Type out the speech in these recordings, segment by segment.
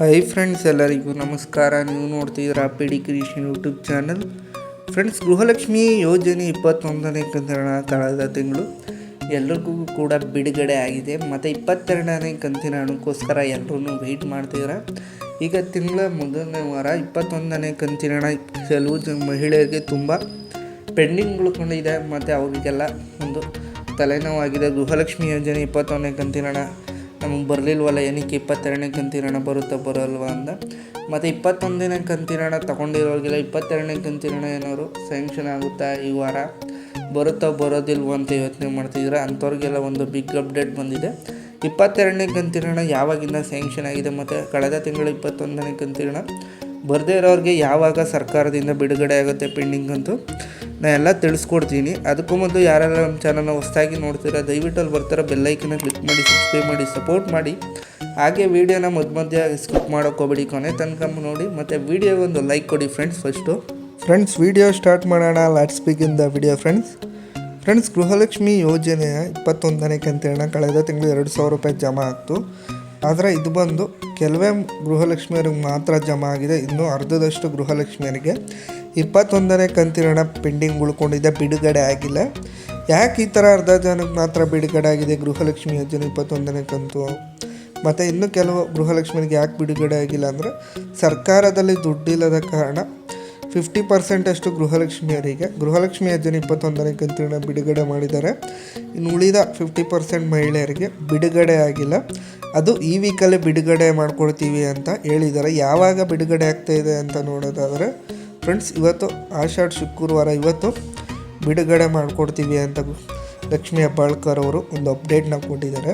Hi friends ಎಲ್ಲರಿಗೂ ನಮಸ್ಕಾರ. ನೀವು ನೋಡ್ತಿದ್ದೀರಾ PD creation YouTube channel friends Gruhalakshmi ಯೋಜನೆ ಇಪ್ಪತ್ತೊಂದನೇ ಕಂತಿನ ಕಳೆದ ತಿಂಗಳು. ಎಲ್ರಿಗೂ ಕೂಡ ಬಿಡುಗಡೆ ಆಗಿದೆ. ಮತ್ತು ಇಪ್ಪತ್ತೆರಡನೇ ಕಂತಿನ ಹಣಕ್ಕೋಸ್ಕರ ಎಲ್ಲರೂ ವೆಯ್ಟ್ ಮಾಡ್ತಿದ್ದೀರಾ? ಈಗ ತಿಂಗಳ ಮೊದಲನೇ ವಾರ, ಇಪ್ಪತ್ತೊಂದನೇ ಕಂತಿನ ಹಣ ಕೆಲವು ಜನ ಮಹಿಳೆಯರಿಗೆ ತುಂಬ ಪೆಂಡಿಂಗ್ ಉಳ್ಕೊಂಡಿದೆ. ಮತ್ತು ಅವರಿಗೆಲ್ಲ ಒಂದು ತಲೆನೋವಾಗಿದೆ. ಗೃಹಲಕ್ಷ್ಮಿ ಯೋಜನೆ ಇಪ್ಪತ್ತೊಂದನೇ ಕಂತಿನ ಹಣ ನಮಗೆ ಬರಲಿಲ್ವಲ್ಲ, ಏನಕ್ಕೆ ಇಪ್ಪತ್ತೆರಡನೇ ಕಂತಿರೋಣ ಬರುತ್ತಾ ಬರೋಲ್ವ ಅಂತ ಮತ್ತು ಇಪ್ಪತ್ತೊಂದನೇ ಕಂತಿರೋಣ ತೊಗೊಂಡಿರೋರಿಗೆಲ್ಲ ಇಪ್ಪತ್ತೆರಡನೇ ಕಂತಿರೋಣ ಏನಾದ್ರು ಸ್ಯಾಂಕ್ಷನ್ ಆಗುತ್ತಾ ಈ ವಾರ? ಬರುತ್ತಾ ಬರೋದಿಲ್ವೋ ಅಂತ ಯೋಚನೆ ಮಾಡ್ತಿದ್ದೀರಾ? ಅಂಥವ್ರಿಗೆಲ್ಲ ಒಂದು ಬಿಗ್ ಅಪ್ಡೇಟ್ ಬಂದಿದೆ. ಇಪ್ಪತ್ತೆರಡನೇ ಕಂತಿರೋಣ ಯಾವಾಗಿಂದ ಸ್ಯಾಂಕ್ಷನ್ ಆಗಿದೆ ಮತ್ತು ಕಳೆದ ತಿಂಗಳು ಇಪ್ಪತ್ತೊಂದನೇ ಕಂತಿರೋಣ ಬರದೇ ಇರೋರಿಗೆ ಯಾವಾಗ ಸರ್ಕಾರದಿಂದ ಬಿಡುಗಡೆ ಆಗುತ್ತೆ ಪೆಂಡಿಂಗ್ ಅಂತೂ? ನಾ ಎಲ್ಲ ತಿಳಿಸ್ಕೊಡ್ತೀನಿ. ಅದಕ್ಕೂ ಮೊದಲು ಯಾರ್ಯಾರು ನಮ್ಮ ಚಾನಲ್ನ ಹೊಸದಾಗಿ ನೋಡ್ತೀರಾ ದಯವಿಟ್ಟು ಅಲ್ಲಿ ಬರ್ತಾರ ಬೆಲ್ಲೈಕನ್ನ ಕ್ಲಿಕ್ ಮಾಡಿ ಸಬ್ಸ್ಕ್ರೈಬ್ ಮಾಡಿ ಸಪೋರ್ಟ್ ಮಾಡಿ. ಹಾಗೆ ವೀಡಿಯೋನ ಮಧ್ಯ ಮಧ್ಯ ಸ್ಕಿಪ್ ಮಾಡೋಕೆ ಹೋಗ್ಬೇಡಿ ಕೊನೆ ತನಕ ನೋಡಿ. ಮತ್ತು ವೀಡಿಯೋಗೆ ಒಂದು ಲೈಕ್ ಕೊಡಿ friends first friends video start ಮಾಡೋಣ. Let's begin the video friends friends Gruhalakshmi ಯೋಜನೆಯ ಇಪ್ಪತ್ತೊಂದನೇ ಕಂತಿನ ಕಳೆದ ತಿಂಗಳು ಎರಡು ಸಾವಿರ ರೂಪಾಯಿ ಜಮಾ ಆಗ್ತು ಆದರೆ ಇದು ಬಂದು ಕೆಲವೇ ಗೃಹಲಕ್ಷ್ಮಿಯರಿಗೆ ಮಾತ್ರ ಜಮಾ ಆಗಿದೆ. ಇನ್ನೂ ಅರ್ಧದಷ್ಟು ಗೃಹಲಕ್ಷ್ಮಿಯರಿಗೆ. ಇಪ್ಪತ್ತೊಂದನೇ ಕಂತಿನ ಪೆಂಡಿಂಗ್ ಉಳ್ಕೊಂಡಿದೆ, ಬಿಡುಗಡೆ ಆಗಿಲ್ಲ. ಯಾಕೆ ಈ ಥರ ಅರ್ಧ ಜನಕ್ಕೆ ಮಾತ್ರ ಬಿಡುಗಡೆ ಆಗಿದೆ? ಗೃಹಲಕ್ಷ್ಮಿ ಯೋಜನೆ ಇಪ್ಪತ್ತೊಂದನೇ ಕಂತು. ಮತ್ತು ಇನ್ನೂ ಕೆಲವು ಗೃಹಲಕ್ಷ್ಮಿಗೆ ಯಾಕೆ ಬಿಡುಗಡೆ ಆಗಿಲ್ಲ ಅಂದರೆ, ಸರ್ಕಾರದಲ್ಲಿ ದುಡ್ಡಿಲ್ಲದ ಕಾರಣ ಫಿಫ್ಟಿ ಪರ್ಸೆಂಟಷ್ಟು ಗೃಹಲಕ್ಷ್ಮಿಯರಿಗೆ, ಗೃಹಲಕ್ಷ್ಮಿ ಯೋಜನೆ ಇಪ್ಪತ್ತೊಂದನೇ ಕಂತಿನ ಬಿಡುಗಡೆ ಮಾಡಿದ್ದಾರೆ. ಇನ್ನು ಉಳಿದ ಫಿಫ್ಟಿ ಪರ್ಸೆಂಟ್ ಮಹಿಳೆಯರಿಗೆ ಬಿಡುಗಡೆ ಆಗಿಲ್ಲ. ಅದು ಈ ವೀಕಲ್ಲೇ ಬಿಡುಗಡೆ ಮಾಡ್ಕೊಳ್ತೀವಿ ಅಂತ ಹೇಳಿದ್ದಾರೆ. ಯಾವಾಗ ಬಿಡುಗಡೆ ಆಗ್ತಾ ಇದೆ ಅಂತ ನೋಡೋದಾದರೆ ಫ್ರೆಂಡ್ಸ್ ಇವತ್ತು ಆಷಾಢ ಶುಕ್ರವಾರ ಇವತ್ತು ಬಿಡುಗಡೆ ಮಾಡಿಕೊಡ್ತೀವಿ ಅಂತ ಲಕ್ಷ್ಮಿ ಹೆಬ್ಬಾಳ್ಕರ್ ಅವರು ಒಂದು ಅಪ್ಡೇಟ್ನ ಕೊಟ್ಟಿದ್ದಾರೆ.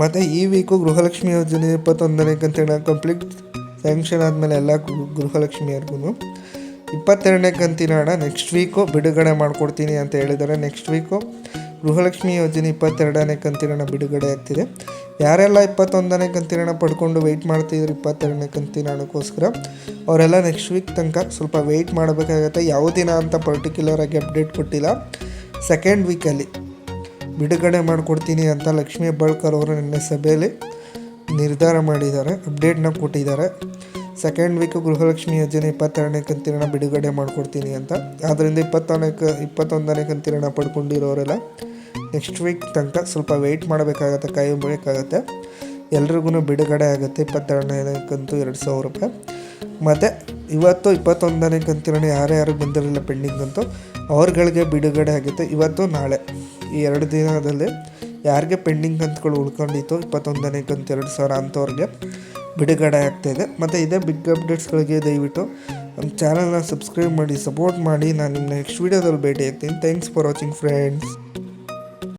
ಮತ್ತು ಈ ವೀಕು ಗೃಹಲಕ್ಷ್ಮಿ ಯೋಜನೆ ಇಪ್ಪತ್ತೊಂದನೇ ಕಂತಿನ ಕಂಪ್ಲೀಟ್ ಸ್ಯಾಂಕ್ಷನ್ ಆದಮೇಲೆ ಎಲ್ಲ ಗೃಹಲಕ್ಷ್ಮಿಯರ್ಗೂ ಇಪ್ಪತ್ತೆರಡನೇ ಕಂತಿನ ಹಣ ನೆಕ್ಸ್ಟ್ ವೀಕು ಬಿಡುಗಡೆ ಮಾಡಿಕೊಡ್ತೀನಿ ಅಂತ ಹೇಳಿದ್ದಾರೆ. ನೆಕ್ಸ್ಟ್ ವೀಕು ಗೃಹಲಕ್ಷ್ಮಿ ಯೋಜನೆ ಇಪ್ಪತ್ತೆರಡನೇ ಕಂತಿನ ಬಿಡುಗಡೆ ಆಗ್ತಿದೆ. ಯಾರೆಲ್ಲ ಇಪ್ಪತ್ತೊಂದನೇ ಕಂತಿನ ಪಡ್ಕೊಂಡು ವೆಯ್ಟ್ ಮಾಡ್ತಿದ್ರು ಇಪ್ಪತ್ತೆರಡನೇ ಕಂತಿನ ಅನ್ನೋಕ್ಕೋಸ್ಕರ, ಅವರೆಲ್ಲ ನೆಕ್ಸ್ಟ್ ವೀಕ್ ತನಕ ಸ್ವಲ್ಪ ವೆಯ್ಟ್ ಮಾಡಬೇಕಾಗತ್ತೆ. ಯಾವ ದಿನ ಅಂತ ಪರ್ಟಿಕ್ಯುಲರ್ ಆಗಿ ಅಪ್ಡೇಟ್ ಕೊಟ್ಟಿಲ್ಲ. ಸೆಕೆಂಡ್ ವೀಕಲ್ಲಿ ಬಿಡುಗಡೆ ಮಾಡಿಕೊಡ್ತೀನಿ ಅಂತ ಲಕ್ಷ್ಮೀ ಬಳ್ಕರ್ ಅವರು ನಿನ್ನೆ ಸಭೆಯಲ್ಲಿ ನಿರ್ಧಾರ ಮಾಡಿದ್ದಾರೆ ಅಪ್ಡೇಟ್ನ ಕೊಟ್ಟಿದ್ದಾರೆ. ಸೆಕೆಂಡ್ ವೀಕು ಗೃಹಲಕ್ಷ್ಮಿ ಯೋಜನೆ ಇಪ್ಪತ್ತೆರಡನೇ ಕಂತಿನ ಬಿಡುಗಡೆ ಮಾಡಿಕೊಡ್ತೀನಿ ಅಂತ. ಆದ್ದರಿಂದ ಇಪ್ಪತ್ತೊಂದನೇ ಕ ಇಪ್ಪತ್ತೊಂದನೇ ಕಂತಿನ ಪಡ್ಕೊಂಡಿರೋರೆಲ್ಲ ನೆಕ್ಸ್ಟ್ ವೀಕ್ ತನಕ ಸ್ವಲ್ಪ ವೆಯ್ಟ್ ಮಾಡಬೇಕಾಗತ್ತೆ ಕಾಯಬೇಕಾಗತ್ತೆ ಎಲ್ರಿಗೂ ಬಿಡುಗಡೆ ಆಗುತ್ತೆ ಇಪ್ಪತ್ತೆರಡನೇ ಕಂತು ಎರಡು ಸಾವಿರ ರೂಪಾಯಿ. ಮತ್ತು ಇವತ್ತು ಇಪ್ಪತ್ತೊಂದನೇ ಕಂತಿನ ಯಾರು ಯಾರು ಬಂದಿರಲಿಲ್ಲ ಪೆಂಡಿಂಗ್ ಅಂತೂ, ಅವ್ರಗಳಿಗೆ ಬಿಡುಗಡೆ ಆಗುತ್ತೆ ಇವತ್ತು, ನಾಳೆ. ಈ ಎರಡು ದಿನದಲ್ಲಿ ಯಾರಿಗೆ ಪೆಂಡಿಂಗ್ ಕಂತುಗಳು ಉಳ್ಕೊಂಡಿತ್ತು ಇಪ್ಪತ್ತೊಂದನೇ ಕಂತು ಎರಡು ಸಾವಿರ ಅಂಥವ್ರಿಗೆ ಬಿಡುಗಡೆ ಆಗ್ತಾಯಿದೆ ಮತ್ತು ಇದೇ ಬಿಗ್ ಅಪ್ಡೇಟ್ಸ್ಗಳಿಗೆ ದಯವಿಟ್ಟು ನಮ್ಮ ಚಾನಲ್ನ ಸಬ್ಸ್ಕ್ರೈಬ್ ಮಾಡಿ ಸಪೋರ್ಟ್ ಮಾಡಿ. ನಾನು ನಿಮ್ಮ ನೆಕ್ಸ್ಟ್ ವೀಡಿಯೋದಲ್ಲಿ ಭೇಟಿ ಆಗ್ತೀನಿ. Thanks for watching friends